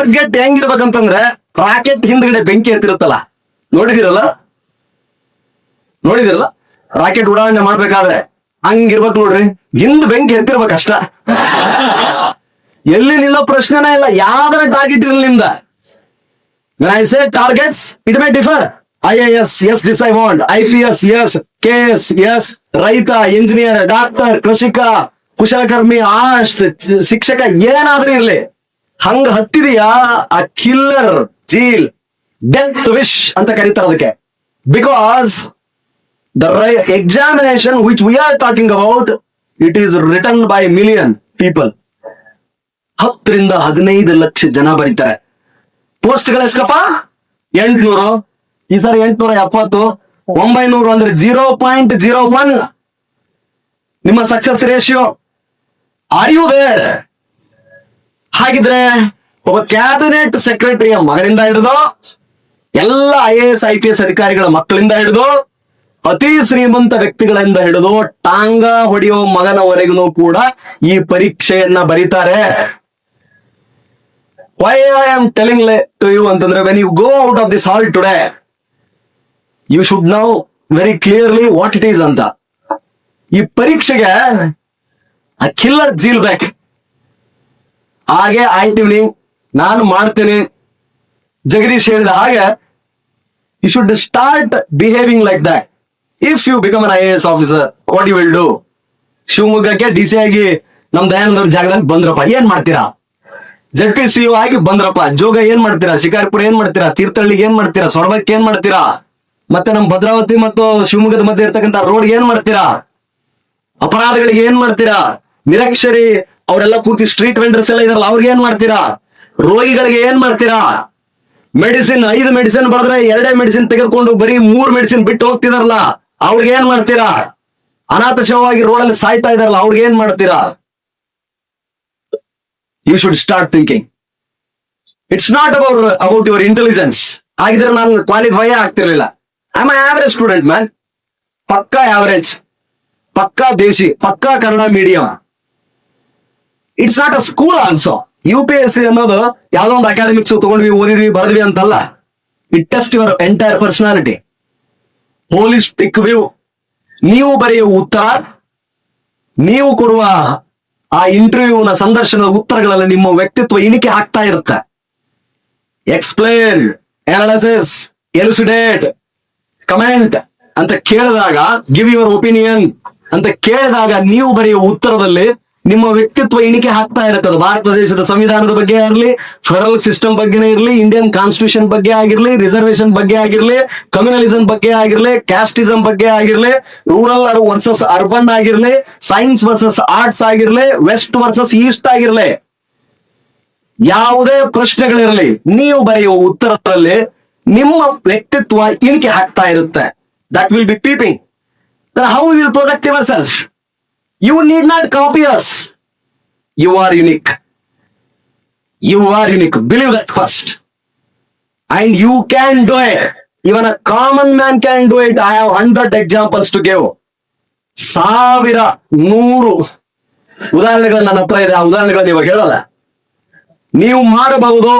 Target ಹೆಂಗಿರ್ಬೇಕಂತಂದ್ರೆ rocket ಹಿಂದ್ಗಡೆ ಬೆಂಕಿ ಎತ್ತಿರುತ್ತಲ್ಲ ನೋಡಿದಿರಲ್ಲ? ನೋಡಿದಿರಲ್ಲ? Rocket ಉಡಾವಣೆ ಮಾಡ್ಬೇಕಾದ್ರೆ ಹಂಗಿರ್ಬೇಕು ನೋಡ್ರಿ. ಹಿಂದ್ ಬೆಂಕಿ ಎತ್ತಿರ್ಬೇಕು ಅಷ್ಟ. ಎಲ್ಲಿ ನಿಲ್ಲೋ ಪ್ರಶ್ನೆನೇ ಇಲ್ಲ. ಯಾವ್ದಾರ ಟಾರ್ಗೆಟ್ ಇರಲಿ ನಿಮ್ದ? May differ I I S S this I want I P S S K S S ರೈತ ಇಂಜಿನಿಯರ್ ಡಾಕ್ಟರ್ ಕೃಷಿಕ, ಕುಶಲಕರ್ಮಿ ಆಸ್ಟ್ ಶಿಕ್ಷಕ ಏನಾದ್ರೂ ಇರ್ಲಿ. ಹಂಗ ಹತ್ತಿದೆಯಾ ಆ ಕಿಲ್ಲರ್ ಜೀಲ್ ಡೆತ್ ವಿಶ್ ಅಂತ ಕರೀತಾರೆ ಅದಕ್ಕೆ. Because the examination which we are talking about it is written by million people ಹತ್ತರಿಂದ ಹದಿನೈದು ಲಕ್ಷ ಜನ ಬರೀತಾರೆ. ಪೋಸ್ಟ್ಗಳು ಎಷ್ಟಪ್ಪ? ಎಂಟ್ನೂರು. ಈ ಸರಿ ಎಂಟ್ನೂರ ಎಪ್ಪತ್ತು. ಒಂಬೈನೂರು ಅಂದ್ರೆ ಜೀರೋ ಪಾಯಿಂಟ್ ಜೀರೋ ಒನ್ ನಿಮ್ಮ ಸಕ್ಸಸ್ ರೇಷಿಯೋ ಆರ್ ಯು ಹಾಗಿದ್ರೆ ಒಬ್ಬ ಕ್ಯಾಬಿನೆಟ್ ಸೆಕ್ರೆಟರಿಯ ಮಗನಿಂದ ಹಿಡಿದು ಎಲ್ಲ I A S I P S ಅಧಿಕಾರಿಗಳ ಮಕ್ಕಳಿಂದ ಹಿಡಿದು ಅತಿ ಶ್ರೀಮಂತ ವ್ಯಕ್ತಿಗಳಿಂದ ಹಿಡಿದು ಟಾಂಗ ಹೊಡೆಯೋ ಮಗನವರೆಗೂ ಕೂಡ ಈ ಪರೀಕ್ಷೆಯನ್ನ ಬರೀತಾರೆ. Why I am telling to you ಅಂತಂದ್ರೆ when you go out of this hall today you should know very clearly what it is ಅಂತ. ಈ ಪರೀಕ್ಷೆಗೆ ಆ ಕಿಲ್ಲರ್ ಜೀಲ್ ಬೇಕು. ಹಾಗೆ ಆಯ್ತೀವಿ ನಾನು ಮಾಡ್ತೇನೆ. ಜಗದೀಶ್ ಹೇಳಿದ ಹಾಗೆ you should start behaving like that if you become an I S officer what you will do ಶಿವಮೊಗ್ಗಕ್ಕೆ ಡಿ ಸಿ ಆಗಿ ನಮ್ ದಯಾನಂದ ಅವ್ರ ಜಾಗದಲ್ಲಿ ಬಂದ್ರಪ್ಪ. ಏನ್ ಮಾಡ್ತೀರಾ? ಜಡ್ ಪಿ ಸಿ ಆಗಿ ಬಂದ್ರಪ್ಪ. ಜೋಗ ಏನ್ ಮಾಡ್ತೀರಾ? ಶಿಕಾರಿಪುರ ಏನ್ ಮಾಡ್ತೀರಾ? ತೀರ್ಥಹಳ್ಳಿಗೆ ಏನ್ ಮಾಡ್ತೀರಾ? ಸೊರಬಕ್ಕೆ ಏನ್ ಮಾಡ್ತೀರಾ? ಮತ್ತೆ ನಮ್ ಭದ್ರಾವತಿ ಮತ್ತು ಶಿವಮೊಗ್ಗದ ಮಧ್ಯೆ ಇರ್ತಕ್ಕಂಥ ರೋಡ್ ಏನ್ ಮಾಡ್ತೀರಾ? ಅಪರಾಧಗಳಿಗೆ ಏನ್ ಮಾಡ್ತೀರಾ? ನಿರಕ್ಷರಿ ಅವರೆಲ್ಲ ಕೂತಿ ಸ್ಟ್ರೀಟ್ ವೆಂಡರ್ಸ್ ಎಲ್ಲ ಇದಾರಲ್ಲ, ಅವ್ರಿಗೆ ಏನ್ ಮಾಡ್ತೀರಾ? ರೋಗಿಗಳಿಗೆ ಏನ್ ಮಾಡ್ತೀರಾ? ಮೆಡಿಸಿನ್ ಐದು ಮೆಡಿಸಿನ್ ಬರೆದ್ರೆ ಎರಡೇ ಮೆಡಿಸಿನ್ ತೆಗೆದುಕೊಂಡು ಬರೀ ಮೂರು ಮೆಡಿಸಿನ್ ಬಿಟ್ಟು ಹೋಗ್ತಿದಾರಲ್ಲ, ಅವ್ರಿಗೆ ಏನ್ ಮಾಡ್ತೀರಾ? ಅನಾಥ ಶವವಾಗಿ ರೋಡಲ್ಲಿ ಸಾಯ್ತಾ ಇದಾರಲ್ಲ, ಅವ್ರಿಗೆ ಏನ್ ಮಾಡ್ತೀರಾ? You should start thinking it's not about about your intelligence ಆಗಿದ್ರೆ ನಾನು ಕ್ವಾಲಿಫೈ ಆಗ್ತಿರ್ಲಿಲ್ಲ. I am average student man ಪಕ್ಕಾ ಆವರೇಜ್ ಪಕ್ಕಾ ದೇಶಿ, ಪಕ್ಕಾ Kannada medium it's not a school also U P S C ಅನ್ನೋದು ಯಾವ್ದೋ ಒಂದು ಅಕಾಡೆಮಿಕ್ಸ್ ತಗೊಂಡ್ವಿ, ಓದಿದ್ವಿ, ಬರೆದ್ವಿ ಅಂತಲ್ಲ. It test your entire personality holistic view ನೀವು ಬರೆಯುವ ಉತ್ತರ, ನೀವು ಕೊಡುವ ಆ ಇಂಟರ್ವ್ಯೂನ ಸಂದರ್ಶನದ ಉತ್ತರಗಳಲ್ಲಿ ನಿಮ್ಮ ವ್ಯಕ್ತಿತ್ವ ಇಣಿಕೆ ಆಗ್ತಾ ಇರುತ್ತೆ. ಎಕ್ಸ್ಪ್ಲೇನ್ ಅನಾಲಿಸಿಸ್ ಎಲುಸಿಡೇಟ್ ಕಮೆಂಟ್ ಅಂತ ಕೇಳಿದಾಗ ಗಿವ್ ಯುವರ್ ಒಪಿನಿಯನ್ ಅಂತ ಕೇಳಿದಾಗ ನೀವು ಬರೆಯುವ ಉತ್ತರದಲ್ಲಿ ನಿಮ್ಮ ವ್ಯಕ್ತಿತ್ವ ಎಣಿಕೆ ಹಾಕ್ತಾ ಇರುತ್ತೆ. ಅದು ಭಾರತ ದೇಶದ ಸಂವಿಧಾನದ ಬಗ್ಗೆ ಆಗಿರ್ಲಿ ಫೆಡರಲ್ ಸಿಸ್ಟಮ್ ಬಗ್ಗೆನೇ ಇರಲಿ ಇಂಡಿಯನ್ ಕಾನ್ಸ್ಟಿಟ್ಯೂಷನ್ ಬಗ್ಗೆ ಆಗಿರ್ಲಿ ರಿಸರ್ವೇಶನ್ ಬಗ್ಗೆ ಆಗಿರ್ಲಿ ಕಮ್ಯುನಲಿಸಂ ಬಗ್ಗೆ ಆಗಿರ್ಲಿ ಕ್ಯಾಸ್ಟಿಸಂ ಬಗ್ಗೆ ಆಗಿರ್ಲಿ ರೂರಲ್ ವರ್ಸಸ್ ಅರ್ಬನ್ ಆಗಿರ್ಲಿ ಸೈನ್ಸ್ ವರ್ಸಸ್ ಆರ್ಟ್ಸ್ ಆಗಿರ್ಲಿ ವೆಸ್ಟ್ ವರ್ಸಸ್ ಈಸ್ಟ್ ಆಗಿರ್ಲಿ, ಯಾವುದೇ ಪ್ರಶ್ನೆಗಳಿರಲಿ, ನೀವು ಬರೆಯುವ ಉತ್ತರದಲ್ಲಿ ನಿಮ್ಮ ವ್ಯಕ್ತಿತ್ವ ಇಳಿಕೆ ಹಾಕ್ತಾ ಇರುತ್ತೆ. That will be peeping how will project yourself you need not copy us you are unique you are unique believe that first and you can do it even a common man can do it I have hundred examples to give ಸಾವಿರ, ನೂರು. ಉದಾಹರಣೆಗಳು ನನ್ನ ಹತ್ರ ಇದೆ. ಆ ಉದಾಹರಣೆಗಳನ್ನ ಇವಾಗ ಹೇಳಲ್ಲ. ನೀವು ಮಾಡಬಹುದು.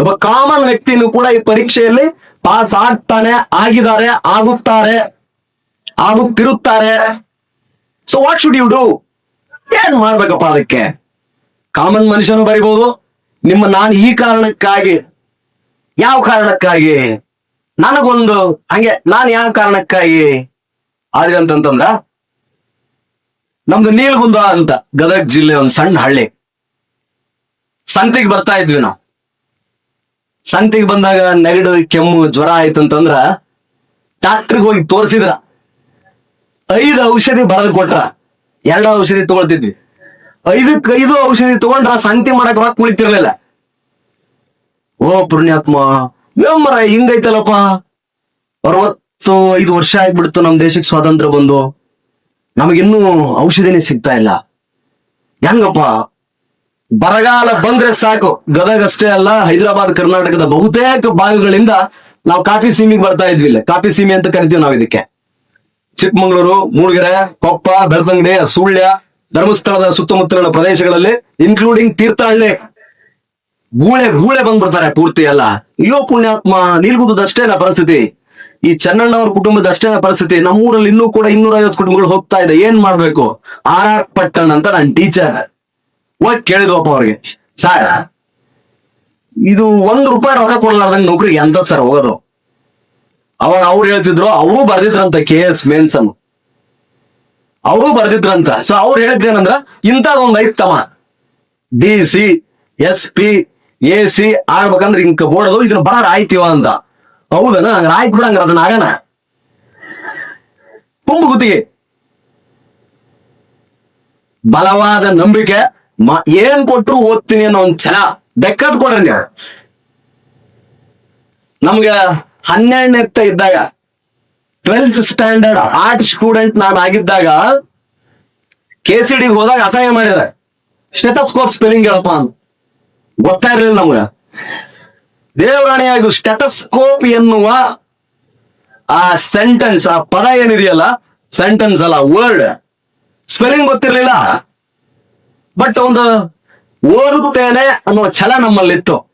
ಒಬ್ಬ ಕಾಮನ್ ವ್ಯಕ್ತಿನೂ ಕೂಡ ಈ ಪರೀಕ್ಷೆಯಲ್ಲಿ ಪಾಸ್ ಆಗ್ತಾನೆ, ಆಗಿದ್ದಾರೆ, ಆಗುತ್ತಾರೆ, ಆಗುತ್ತಿರುತ್ತಾರೆ. So what should you do ಏನ್ ಮಾಡ್ಬೇಕಪ್ಪ ಅದಕ್ಕೆ? ಕಾಮನ್ ಮನುಷ್ಯನು ಬರಿಬಹುದು ನಿಮ್ಮ ನಾನು ಈ ಕಾರಣಕ್ಕಾಗಿ, ಯಾವ ಕಾರಣಕ್ಕಾಗಿ? ನನಗೊಂದು, ಹಂಗೆ, ನಾನು ಯಾವ ಕಾರಣಕ್ಕಾಗಿ? ಆದ್ರೆ ಅಂತಂತಂದ್ರ, ನಮ್ದು ನೀಲ್ಗುಂದ ಅಂತ ಗದಗ ಜಿಲ್ಲೆ ಒಂದು ಸಣ್ಣ ಹಳ್ಳಿ. ಸಂತಿಗೆ ಬರ್ತಾ ಇದ್ವಿ ನಾವು. ಸಂತಿಗೆ ಬಂದಾಗ ನೆಗಡು, ಕೆಮ್ಮು, ಜ್ವರ ಆಯ್ತು ಅಂತಂದ್ರ ಡಾಕ್ಟ್ರಿಗೆ ಹೋಗಿ ತೋರಿಸಿದ್ರ. ಐದು ಔಷಧಿ ಬರೆದು ಕೊಟ್ರ ಎರಡು ಔಷಧಿ ತಗೊಳ್ತಿದ್ವಿ. ಐದಕ್ಕೆ ಐದು ಔಷಧಿ ತಗೊಂಡ್ರ ಸಂತಿ ಮಾಡಕ್ ರೊಕ್ಕ ಕುಳಿತಿರ್ಲಿಲ್ಲ ಓ ಪುಣ್ಯಾತ್ಮ ಮರ ಹಿಂಗೈತಲ್ಲಪ್ಪ. ಅರವತ್ತು ಐದು ವರ್ಷ ಆಗ್ಬಿಡ್ತು ನಮ್ ದೇಶಕ್ಕೆ ಸ್ವಾತಂತ್ರ್ಯ ಬಂದು. ನಮಗಿನ್ನೂ ಔಷಧಿನೇ ಸಿಗ್ತಾ ಇಲ್ಲ. ಹೆಂಗಪ್ಪ? ಬರಗಾಲ ಬಂದ್ರೆ ಸಾಕು. ಗದಗ ಅಷ್ಟೇ ಅಲ್ಲ, ಹೈದರಾಬಾದ್, ಕರ್ನಾಟಕದ ಬಹುತೇಕ ಭಾಗಗಳಿಂದ ನಾವು ಕಾಫಿ ಸೀಮಿಗೆ ಬರ್ತಾ ಇದ್ವಿ ಇಲ್ಲ. ಕಾಫಿ ಸೀಮೆ ಅಂತ ಕರಿತೀವಿ ನಾವು ಇದಕ್ಕೆ ಚಿಕ್ಕಮಗಳೂರು, ಮೂಡಿಗೆರೆ, ಕೊಪ್ಪ, ಬೆಳ್ತಂಗಡಿ, ಸುಳ್ಯ, ಧರ್ಮಸ್ಥಳದ ಸುತ್ತಮುತ್ತಲಿನ ಪ್ರದೇಶಗಳಲ್ಲಿ ಇನ್ಕ್ಲೂಡಿಂಗ್ ತೀರ್ಥಹಳ್ಳಿ. ಗೂಳೆ ಗೂಳೆ ಬಂದ್ಬಿಡ್ತಾರೆ ಪೂರ್ತಿ ಎಲ್ಲ. ಅಯ್ಯೋ ಪುಣ್ಯಾತ್ಮ ನಿಲ್ಗುದಷ್ಟೇನ ಪರಿಸ್ಥಿತಿ? ಈ ಚನ್ನಣ್ಣವ್ರ ಕುಟುಂಬದ ಅಷ್ಟೇನ ಪರಿಸ್ಥಿತಿ? ನಮ್ಮೂರಲ್ಲಿ ಇನ್ನೂ ಕೂಡ ಇನ್ನೂರ ಐವತ್ತು ಕುಟುಂಬಗಳು ಹೋಗ್ತಾ ಇದೆ. ಏನ್ ಮಾಡ್ಬೇಕು? ಆರ್ ಆರ್ ಪಟ್ಟಣ್ ಅಂತ ನನ್ನ ಟೀಚರ್ ಹೋಗಿ ಕೇಳಿದ್ವಪ್ಪ ಅವ್ರಿಗೆ. ಸರ್, ಇದು ಒಂದ್ ರೂಪಾಯಿ ರೊಕ್ಕ ಕೊಡ್ಲಾರ್ದಂಗ್ ನೌಕರಿ ಎಂತ ಸರ್ ಹೋಗೋದು? ಅವಾಗ ಅವ್ರು ಹೇಳ್ತಿದ್ರು, ಅವರು ಬರ್ದಿದ್ರಂತ ಕೆ ಎಸ್ ಮೇನ್ಸನ್ ಅವರು ಬರ್ದಿದ್ರಂತ. ಸೊ ಅವ್ರು ಇಂಥ ಇಂಥದೊಂದ್ ಐತಮ್ಮ D C S P A C ಆಗ್ಬೇಕಂದ್ರೆ ಹಿಂಗ್ ಬೋರ್ಡದು ಇದನ್ನ ಬರ ಆಯ್ತೀವ ಅಂತ. ಹೌದನ? ಹಂಗ ಆಯ್ತು ಬಿಡಂಗ ಅದನ್ನ ಆಗಣ ತುಂಬ ಗುತ್ತಿಗೆ ಬಲವಾದ ನಂಬಿಕೆ ಏನ್ ಕೊಟ್ರು ಓದ್ತೀನಿ ಅನ್ನೋ ಒಂದ್ ಛಲ. ಬೆಕ್ಕದ್ ಕೊಡ್ರಿ ನಮ್ಗೆ ಹನ್ನೆರಡನೇತ್ತ ಇದ್ದಾಗ ಟ್ವೆಲ್ತ್ ಸ್ಟ್ಯಾಂಡರ್ಡ್ ಆರ್ಟ್ ಸ್ಟೂಡೆಂಟ್ ನಾನು ಆಗಿದ್ದಾಗ ಕೆ ಸಿ ಡಿಗೆ ಹೋದಾಗ ಅಸಹ್ಯ ಮಾಡಿದ. ಸ್ಟೆಥಸ್ಕೋಪ್ ಸ್ಪೆಲ್ಲಿಂಗ್ ಹೇಳಪ್ಪ ಅಂತ. ಗೊತ್ತಾ ಇರಲಿಲ್ಲ ನಮ್ಗೆ. ದೇವರಾಣಿಯಾಗಿ ಸ್ಟೆಥಸ್ಕೋಪ್ ಎನ್ನುವ ಆ ಸೆಂಟೆನ್ಸ್ ಆ ಪದ ಏನಿದೆಯಲ್ಲ ಸೆಂಟೆನ್ಸ್ ಅಲ್ಲ ವರ್ಡ್ ಸ್ಪೆಲ್ಲಿಂಗ್ ಗೊತ್ತಿರಲಿಲ್ಲ. ಬಟ್ ಒಂದು ಓದುತ್ತೇನೆ ಅನ್ನೋ ಛಲ ನಮ್ಮಲ್ಲಿತ್ತು.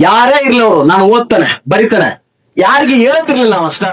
ಯಾರೇ ಇರ್ಲಿ ಅವರು, ನಾನು ಓದ್ತಾನೆ, ಬರಿತಾನೆ. ಯಾರಿಗೆ ಹೇಳ್ತಿರ್ಲಿಲ್ಲ ನಾವು ಅಷ್ಟ